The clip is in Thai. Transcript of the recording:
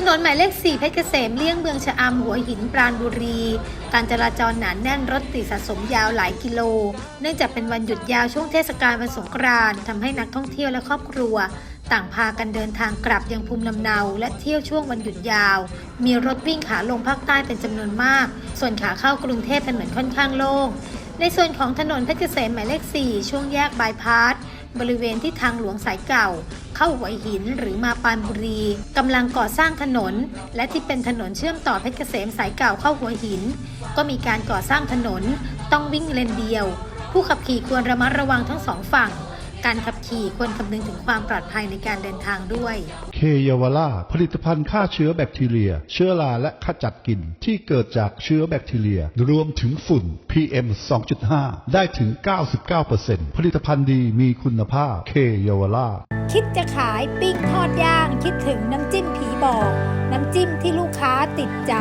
ถนนหมายเลข 4 เพชรเกษมเลี่ยงเมืองชะอำหัวหินปราณบุรี การจราจรหนาแน่นรถติดสะสมยาวหลายกิโล เนื่องจากเป็นวันหยุดยาวช่วงเทศกาลวันสงกรานต์ทำให้นักท่องเที่ยวและครอบครัว ต่างพากันเดินทางกลับยังภูมิลำเนา และเที่ยวช่วงวันหยุดยาว มีรถวิ่งขาลงภาคใต้เป็นจำนวนมาก ส่วนขาเข้ากรุงเทพถนนค่อนข้างโล่งในส่วนของถนนเพชรเกษมหมายเลข 4 ช่วงแยกบายพาส บริเวณที่ทางหลวงสายเก่า เข้าหัวหินหรือมาปานบุรีกำลังก่อสร้างถนน และที่เป็นถนนเชื่อมต่อเพชรเกษมสายเก่าเข้าหัวหิน ก็มีการก่อสร้างถนนต้องวิ่งเลนเดียว ผู้ขับขี่ควรระมัดระวังทั้งสองฝั่ง การขับขี่ควรคำนึงถึงความปลอดภัยในการเดินทางด้วย เคเยาวราชผลิตภัณฑ์ฆ่าเชื้อแบคทีเรีย เชื้อราและขจัดกลิ่นที่เกิดจากเชื้อแบคทีเรีย รวมถึงฝุ่น PM 2.5 ได้ถึง 99%ผลิตภัณฑ์ดีมีคุณภาพเคเยาวราชคิดจะขายปิ้งทอดย่าง คิดถึงน้ำจิ้มผีบอก น้ำจิ้มที่ลูกค้าติดใจ